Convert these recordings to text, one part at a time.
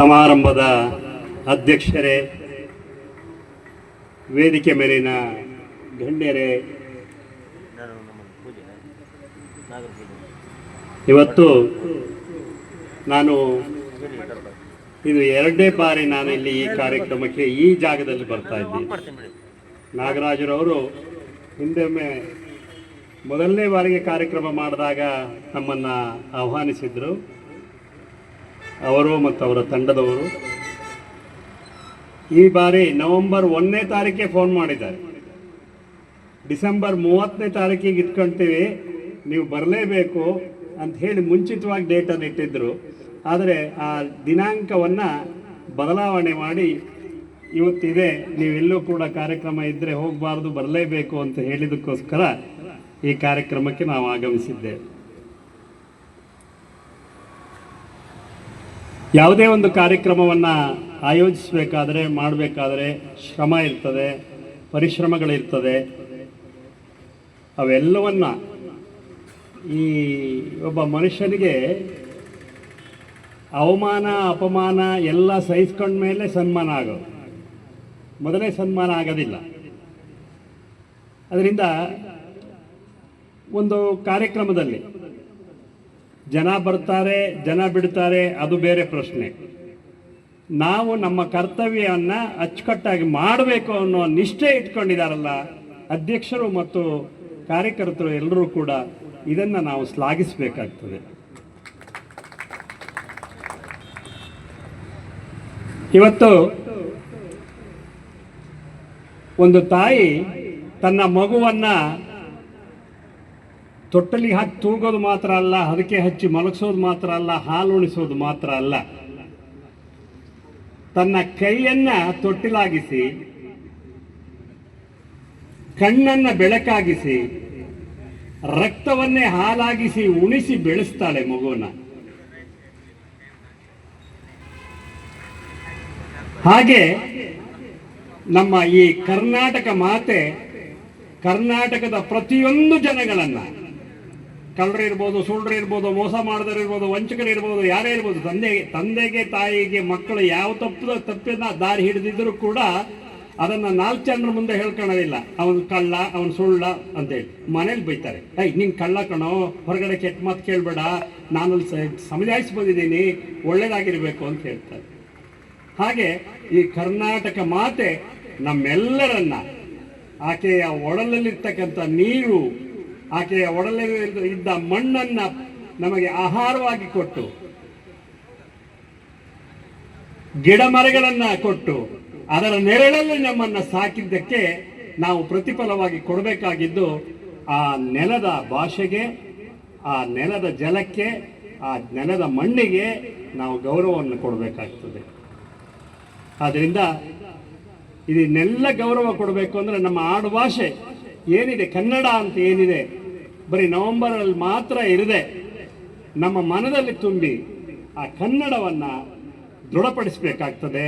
ಸಮಾರಂಭದ ಅಧ್ಯಕ್ಷರೇ, ವೇದಿಕೆ ಮೇಲಿನ ಗಣ್ಯರೇ. ಇವತ್ತು ನಾನು ಇದು ಎರಡನೇ ಬಾರಿ ನಾನು ಇಲ್ಲಿ ಈ ಕಾರ್ಯಕ್ರಮಕ್ಕೆ ಈ ಜಾಗದಲ್ಲಿ ಬರ್ತಾ ಇದ್ದೀನಿ. ನಾಗರಾಜರವರು ಹಿಂದೊಮ್ಮೆ ಮೊದಲನೇ ಬಾರಿಗೆ ಕಾರ್ಯಕ್ರಮ ಮಾಡಿದಾಗ ನಮ್ಮನ್ನು ಆಹ್ವಾನಿಸಿದರು. ಅವರು ಮತ್ತು ಅವರ ತಂಡದವರು ಈ ಬಾರಿ ನವೆಂಬರ್ ಒಂದನೇ ತಾರೀಕೆ ಫೋನ್ ಮಾಡಿದ್ದಾರೆ. ಡಿಸೆಂಬರ್ ಮೂವತ್ತನೇ ತಾರೀಕಿಗೆ ಇಟ್ಕೊಳ್ತೀವಿ ನೀವು ಬರಲೇಬೇಕು ಅಂತ ಹೇಳಿ ಮುಂಚಿತವಾಗಿ ಡೇಟನ್ನು ಇಟ್ಟಿದ್ದರು ಆದರೆ ಆ ದಿನಾಂಕವನ್ನು ಬದಲಾವಣೆ ಮಾಡಿ ಇವತ್ತಿದೆ ನೀವೆಲ್ಲೂ ಕೂಡ ಕಾರ್ಯಕ್ರಮ ಇದ್ದರೆ ಹೋಗಬಾರ್ದು, ಬರಲೇಬೇಕು ಅಂತ ಹೇಳಿದಕ್ಕೋಸ್ಕರ ಈ ಕಾರ್ಯಕ್ರಮಕ್ಕೆ ನಾವು ಆಗಮಿಸಿದ್ದೇವೆ. ಯಾವುದೇ ಒಂದು ಕಾರ್ಯಕ್ರಮವನ್ನು ಆಯೋಜಿಸಬೇಕಾದ್ರೆ, ಮಾಡಬೇಕಾದ್ರೆ ಶ್ರಮ ಇರ್ತದೆ, ಪರಿಶ್ರಮಗಳಿರ್ತದೆ. ಅವೆಲ್ಲವನ್ನು ಈ ಒಬ್ಬ ಮನುಷ್ಯನಿಗೆ ಅವಮಾನ, ಅಪಮಾನ ಎಲ್ಲ ಸಹಿಸ್ಕೊಂಡ ಮೇಲೆ ಸನ್ಮಾನ ಆಗೋದು. ಮೊದಲೇ ಸನ್ಮಾನ ಆಗೋದಿಲ್ಲ. ಅದರಿಂದ ಒಂದು ಕಾರ್ಯಕ್ರಮದಲ್ಲಿ ಜನ ಬರ್ತಾರೆ, ಜನ ಬಿಡ್ತಾರೆ, ಅದು ಬೇರೆ ಪ್ರಶ್ನೆ. ನಾವು ನಮ್ಮ ಕರ್ತವ್ಯವನ್ನು ಅಚ್ಚುಕಟ್ಟಾಗಿ ಮಾಡಬೇಕು ಅನ್ನೋ ನಿಷ್ಠೆ ಇಟ್ಕೊಂಡಿದ್ದಾರಲ್ಲ ಅಧ್ಯಕ್ಷರು ಮತ್ತು ಕಾರ್ಯಕರ್ತರು ಎಲ್ಲರೂ ಕೂಡ ಇದನ್ನು ನಾವು ಶ್ಲಾಘಿಸಬೇಕಾಗ್ತದೆ. ಇವತ್ತು ಒಂದು ತಾಯಿ ತನ್ನ ಮಗುವನ್ನ ತೊಟ್ಟಲಿಗೆ ಹಾಕಿ ತೂಗೋದು ಮಾತ್ರ ಅಲ್ಲ, ಅದಕ್ಕೆ ಹಚ್ಚಿ ಮಲಗಿಸೋದು ಮಾತ್ರ ಅಲ್ಲ, ಹಾಲು ಉಣಿಸೋದು ಮಾತ್ರ ಅಲ್ಲ. ತನ್ನ ಕೈಯನ್ನ ತೊಟ್ಟಿಲಾಗಿಸಿ, ಕಣ್ಣನ್ನ ಬೆಳಕಾಗಿಸಿ, ರಕ್ತವನ್ನೇ ಹಾಲಾಗಿಸಿ ಉಣಿಸಿ ಬೆಳೆಸ್ತಾಳೆ ಮಗುವನ್ನ. ಹಾಗೆ ನಮ್ಮ ಈ ಕರ್ನಾಟಕ ಮಾತೆ, ಕರ್ನಾಟಕದ ಪ್ರತಿಯೊಂದು ಜನಗಳನ್ನ ಕಳ್ಳರು ಇರ್ಬೋದು ಸುಳ್ಳರು ಇರ್ಬೋದು, ಮೋಸ ಮಾಡಿದವರು ಇರ್ಬೋದು, ವಂಚಕರು ಇರ್ಬೋದು, ಯಾರೇ ಇರ್ಬೋದು, ತಂದೆ, ತಂದೆಗೆ, ತಾಯಿಗೆ, ಮಕ್ಕಳು ಯಾವ ತಪ್ಪು, ತಪ್ಪಿನ ದಾರಿ ಹಿಡಿದಿದ್ದರೂ ಕೂಡ ಅದನ್ನ ನಾಲ್ಕು ಜನರ ಮುಂದೆ ಹೇಳ್ಕೊಳ್ಳೋದಿಲ್ಲ. ಅವನು ಕಳ್ಳ, ಅವನು ಸುಳ್ಳ ಅಂತೇಳಿ. ಮನೇಲಿ ಬೈತಾರೆ. ಐ ನಿನ್ ಕಳ್ಳ ಕಣೋ, ಹೊರಗಡೆ ಕೆಟ್ಟ ಮಾತು ಕೇಳಬೇಡ. ನಾನು ಸಮುದಾಯಿಸಿ ಬಂದಿದ್ದೀನಿ. ಒಳ್ಳೇದಾಗಿರ್ಬೇಕು ಅಂತ ಹೇಳ್ತಾರೆ. ಹಾಗೆ ಈ ಕರ್ನಾಟಕ ಮಾತೆ ನಮ್ಮೆಲ್ಲರನ್ನ, ಆಕೆಯ ಒಡಲಲ್ಲಿರ್ತಕ್ಕಂಥ ನೀರು ಆಕೆಯ ಒಡಲೆಯಲ್ಲಿ ಇದ್ದ ಮಣ್ಣನ್ನ ನಮಗೆ ಆಹಾರವಾಗಿ ಕೊಟ್ಟು, ಗಿಡ ಮರಗಳನ್ನ ಕೊಟ್ಟು, ಅದರ ನೆರಳಲ್ಲಿ ನಮ್ಮನ್ನ ಸಾಕಿದ್ದಕ್ಕೆ ನಾವು ಪ್ರತಿಫಲವಾಗಿ ಕೊಡಬೇಕಾಗಿದ್ದು, ಆ ನೆಲದ ಭಾಷೆಗೆ, ಆ ನೆಲದ ಜಲಕ್ಕೆ, ಆ ನೆಲದ ಮಣ್ಣಿಗೆ ನಾವು ಗೌರವವನ್ನು ಕೊಡಬೇಕಾಗ್ತದೆ. ಆದ್ದರಿಂದ ಇದನ್ನೆಲ್ಲ ಗೌರವ ಕೊಡಬೇಕು ಅಂದರೆ ನಮ್ಮ ಆಡು ಭಾಷೆ ಏನಿದೆ? ಕನ್ನಡ ಅಂತ ಏನಿದೆ? ಬರೀ ನವೆಂಬರಲ್ಲಿ ಮಾತ್ರ ಇರದೆ ನಮ್ಮ ಮನದಲ್ಲಿ ತುಂಬಿ ಆ ಕನ್ನಡವನ್ನ ದೃಢಪಡಿಸಬೇಕಾಗ್ತದೆ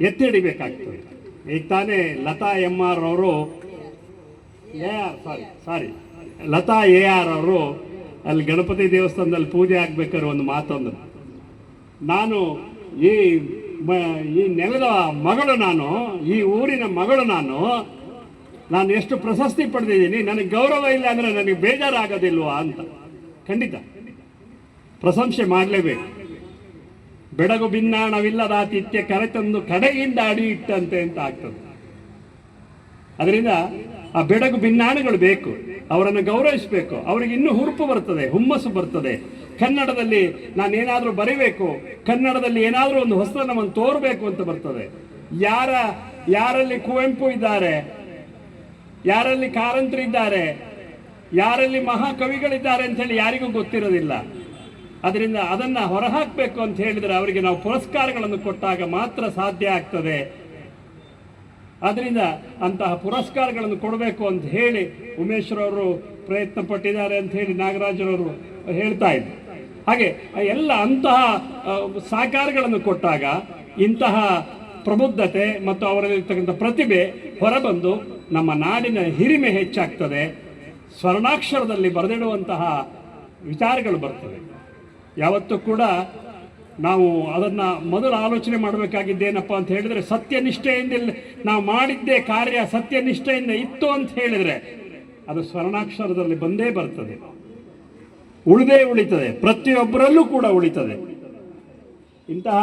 ಎತ್ತಿಡಿಬೇಕಾಗ್ತದೆ ಈಗ ತಾನೇ ಲತಾ ಎಂ ಆರ್ ಅವರು, A R sorry sorry Latha A R ಅವರು ಅಲ್ಲಿ ಗಣಪತಿ ದೇವಸ್ಥಾನದಲ್ಲಿ ಪೂಜೆ ಆಗ್ಬೇಕಾದ್ರೆ ಒಂದು ಮಾತೊಂದು ನಾನು ಈ ಈ ನೆಲದ ಮಗಳು ನಾನು, ಈ ಊರಿನ ಮಗಳು ನಾನು ನಾನು ಎಷ್ಟು ಪ್ರಶಸ್ತಿ ಪಡೆದಿದ್ದೀನಿ, ನನಗೆ ಗೌರವ ಇಲ್ಲ ಅಂದರೆ ನನಗೆ ಬೇಜಾರಾಗೋದಿಲ್ವಾ ಅಂತ. ಖಂಡಿತ. ಪ್ರಶಂಸೆ ಮಾಡಲೇಬೇಕು. ಬೆಡಗು ಭಿನ್ನಾಣವಿಲ್ಲದಾತಿಥ್ಯ ಕರೆತಂದು ಕಡೆಯಿಂದ ಅಡಿ ಇಟ್ಟಂತೆ ಅಂತ ಆಗ್ತದೆ. ಅದರಿಂದ ಆ ಬೆಡಗು ಭಿನ್ನಾಣಗಳು ಬೇಕು, ಅವರನ್ನು ಗೌರವಿಸಬೇಕು. ಅವರಿಗೆ ಇನ್ನೂ ಹುರುಪು ಬರ್ತದೆ, ಹುಮ್ಮಸ್ಸು ಬರ್ತದೆ. ಕನ್ನಡದಲ್ಲಿ ನಾನೇನಾದರೂ ಬರೀಬೇಕು, ಕನ್ನಡದಲ್ಲಿ ಏನಾದರೂ ಒಂದು ಹೊಸ ನಮ್ಮನ್ನು ತೋರಬೇಕು ಅಂತ ಬರ್ತದೆ. ಯಾರ, ಯಾರಲ್ಲಿ ಕುವೆಂಪು ಇದ್ದಾರೆ ಯಾರಲ್ಲಿ ಕಾರಂತರಿದ್ದಾರೆ, ಯಾರಲ್ಲಿ ಮಹಾಕವಿಗಳಿದ್ದಾರೆ ಅಂತ ಹೇಳಿ ಯಾರಿಗೂ ಗೊತ್ತಿರೋದಿಲ್ಲ. ಅದರಿಂದ ಅದನ್ನ ಹೊರಹಾಕಬೇಕು ಅಂತ ಹೇಳಿದರೆ ಅವರಿಗೆ ನಾವು ಪುರಸ್ಕಾರಗಳನ್ನು ಕೊಟ್ಟಾಗ ಮಾತ್ರ ಸಾಧ್ಯ ಆಗ್ತದೆ. ಅದರಿಂದ ಅಂತಹ ಪುರಸ್ಕಾರಗಳನ್ನು ಕೊಡಬೇಕು ಅಂತ ಹೇಳಿ ಉಮೇಶ್ವರವರು ಪ್ರಯತ್ನ ಪಟ್ಟಿದ್ದಾರೆ ಅಂತ ಹೇಳಿ ನಾಗರಾಜರವರು ಹೇಳ್ತಾ ಇದ್ರು. ಹಾಗೆ ಎಲ್ಲ ಅಂತಹ ಸಾಕಾರಗಳನ್ನು ಕೊಟ್ಟಾಗ ಇಂತಹ ಪ್ರಬುದ್ಧತೆ ಮತ್ತು ಅವರಲ್ಲಿರ್ತಕ್ಕಂಥ ಪ್ರತಿಭೆ ಹೊರಬಂದು ನಮ್ಮ ನಾಡಿನ ಹಿರಿಮೆ ಹೆಚ್ಚಾಗ್ತದೆ. ಸ್ವರ್ಣಾಕ್ಷರದಲ್ಲಿ ಬರೆದಿಡುವಂತಹ ವಿಚಾರಗಳು ಬರ್ತವೆ. ಯಾವತ್ತೂ ಕೂಡ ನಾವು ಅದನ್ನ ಮೊದಲು ಆಲೋಚನೆ ಮಾಡಬೇಕಾಗಿದ್ದೇನಪ್ಪ ಅಂತ ಹೇಳಿದ್ರೆ, ಸತ್ಯನಿಷ್ಠೆಯಿಂದ ನಾವು ಮಾಡಿದ್ದೇ ಕಾರ್ಯ ಸತ್ಯನಿಷ್ಠೆಯಿಂದ ಇತ್ತು ಅಂತ ಹೇಳಿದ್ರೆ ಅದು ಸ್ವರ್ಣಾಕ್ಷರದಲ್ಲಿ ಬಂದೇ ಬರ್ತದೆ. ಉಳಿದೇ ಉಳಿತದೆ. ಪ್ರತಿಯೊಬ್ಬರಲ್ಲೂ ಕೂಡ ಉಳಿತದೆ. ಇಂತಹ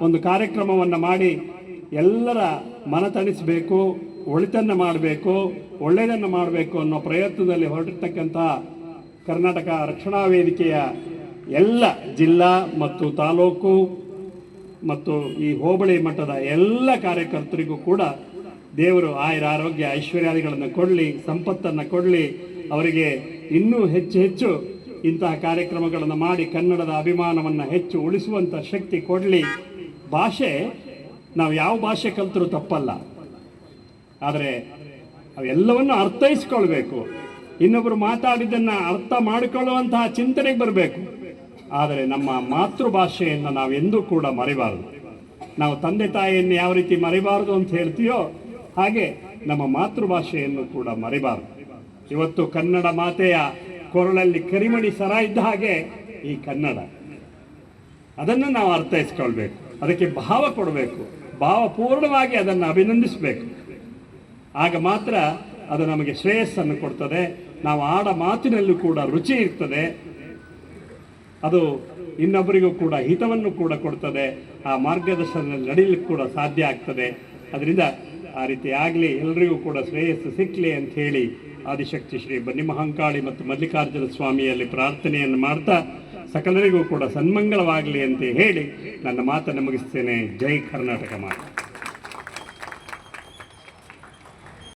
ಒಂದು ಕಾರ್ಯಕ್ರಮವನ್ನು ಮಾಡಿ ಎಲ್ಲರ ಮನ ತಣಿಸಬೇಕು. ಒಳಿತನ್ನು ಮಾಡಬೇಕು, ಒಳ್ಳೆಯದನ್ನು ಮಾಡಬೇಕು ಅನ್ನೋ ಪ್ರಯತ್ನದಲ್ಲಿ ಹೊರಟಿರ್ತಕ್ಕಂಥ ಕರ್ನಾಟಕ ರಕ್ಷಣಾ ವೇದಿಕೆಯ ಎಲ್ಲ ಜಿಲ್ಲಾ ಮತ್ತು ತಾಲೂಕು ಮತ್ತು ಈ ಹೋಬಳಿ ಮಟ್ಟದ ಎಲ್ಲ ಕಾರ್ಯಕರ್ತರಿಗೂ ಕೂಡ ದೇವರು ಆಯುರ ಆರೋಗ್ಯ ಐಶ್ವರ್ಯಾದಿಗಳನ್ನು ಕೊಡಲಿ, ಸಂಪತ್ತನ್ನು ಕೊಡಲಿ. ಅವರಿಗೆ ಇನ್ನೂ ಹೆಚ್ಚು ಹೆಚ್ಚು ಇಂತಹ ಕಾರ್ಯಕ್ರಮಗಳನ್ನು ಮಾಡಿ ಕನ್ನಡದ ಅಭಿಮಾನವನ್ನು ಹೆಚ್ಚು ಉಳಿಸುವಂಥ ಶಕ್ತಿ ಕೊಡಲಿ. ಭಾಷೆ, ನಾವು ಯಾವ ಭಾಷೆ ಕಲ್ತರೂ ತಪ್ಪಲ್ಲ. ಆದರೆ ಅವೆಲ್ಲವನ್ನು ಅರ್ಥೈಸ್ಕೊಳ್ಬೇಕು. ಇನ್ನೊಬ್ಬರು ಮಾತಾಡಿದ್ದನ್ನು ಅರ್ಥ ಮಾಡಿಕೊಳ್ಳುವಂತಹ ಚಿಂತನೆಗೆ ಬರಬೇಕು. ಆದರೆ ನಮ್ಮ ಮಾತೃಭಾಷೆಯನ್ನು ಎಂದೂ ಕೂಡ ಮರಿಬಾರದು. ನಾವು ತಂದೆ ತಾಯಿಯನ್ನು ಯಾವ ರೀತಿ ಮರಿಬಾರದು ಅಂತ ಹೇಳ್ತೀಯೋ ಹಾಗೆ ನಮ್ಮ ಮಾತೃಭಾಷೆಯನ್ನು ಕೂಡ ಮರಿಬಾರದು. ಇವತ್ತು ಕನ್ನಡ ಮಾತೆಯ ಕೊರಳಲ್ಲಿ ಕರಿಮಣಿ ಸರ ಇದ್ದ ಹಾಗೆ ಈ ಕನ್ನಡ. ಅದನ್ನು ನಾವು ಅರ್ಥೈಸ್ಕೊಳ್ಬೇಕು. ಅದಕ್ಕೆ ಭಾವ ಕೊಡಬೇಕು. ಭಾವಪೂರ್ಣವಾಗಿ ಅದನ್ನು ಅಭಿನಂದಿಸಬೇಕು. ಆಗ ಮಾತ್ರ ಅದು ನಮಗೆ ಶ್ರೇಯಸ್ಸನ್ನು ಕೊಡ್ತದೆ. ನಾವು ಆಡ ಮಾತಿನಲ್ಲೂ ಕೂಡ ರುಚಿ ಇರ್ತದೆ. ಅದು ಇನ್ನೊಬ್ಬರಿಗೂ ಕೂಡ ಹಿತವನ್ನು ಕೂಡ ಕೊಡ್ತದೆ. ಆ ಮಾರ್ಗದರ್ಶನದಲ್ಲಿ ನಡೀಲಿಕ್ಕೆ ಕೂಡ ಸಾಧ್ಯ ಆಗ್ತದೆ. ಅದರಿಂದ ಆ ರೀತಿ ಆಗಲಿ ಎಲ್ರಿಗೂ ಕೂಡ ಶ್ರೇಯಸ್ಸು ಸಿಕ್ಕಲಿ ಅಂತ ಹೇಳಿ ಆದಿಶಕ್ತಿ ಶ್ರೀ ಬನ್ನಿಮಹಂಕಾಳಿ ಮತ್ತು ಮಲ್ಲಿಕಾರ್ಜುನ ಸ್ವಾಮಿಯಲ್ಲಿ ಪ್ರಾರ್ಥನೆಯನ್ನು ಮಾಡ್ತಾ ಸಕಲರಿಗೂ ಕೂಡ ಸನ್ಮಂಗಳವಾಗಲಿ ಅಂತ ಹೇಳಿ ನನ್ನ ಮಾತನ್ನು ಮುಗಿಸ್ತೇನೆ. ಜೈ ಕರ್ನಾಟಕ ಮಾತು.